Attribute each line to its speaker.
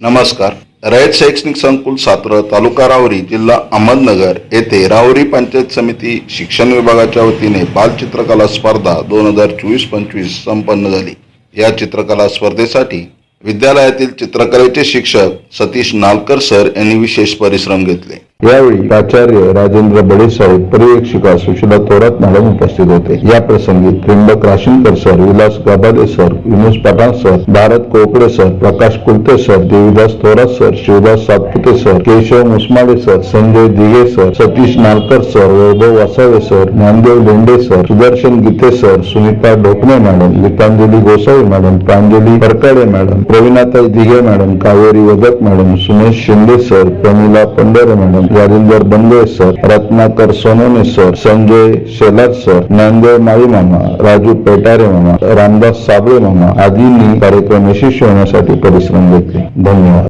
Speaker 1: नमस्कार. रयत शैक्षणिक संकुल सात्र तालुका रावरी जिल्हा अहमदनगर येथे रावरी पंचायत समिती शिक्षण विभागाच्या वतीने बालचित्रकला स्पर्धा दोन हजार चोवीस पंचवीस संपन्न झाली. या चित्रकला स्पर्धेसाठी विद्यालयातील चित्रकलेचे शिक्षक सतीश नालकर सर यांनी विशेष परिश्रम घेतले.
Speaker 2: यावेळी प्राचार्य राजेंद्र बडेसाहेब पर्यवेक्षिका सुशीला थोरात मॅडम उपस्थित होते. या प्रसंगी Trimbak Rashinkar sir Vilas Gabade sir Vinod Pathan sir Bharat Kokade sir Prakash Kulte sir Devidas Thorat sir Shivdas Satpute sir Keshav Musmade sir Sanjay Dighe sir Satish Nalkar sir Vaibhav Vasave sir Dnyandev Lende sir Sudarshan Gite sir Sunita Dhokane madam Gitanjali Gosavi madam Pranjali Parkade madam Pravinatai Dighe madam Kaveri Vadak madam Sumesh Shinde sir Pramila Pandhare madam Varinder Bangale sir Ratnakar Sonone sir Sanjay Shelar sir Dnyandev Mali मामा राजू पेटारे मामा रामदास साबळे मामा आदींनी कार्यक्रम यशस्वी होण्यासाठी परिश्रम घेतले. धन्यवाद.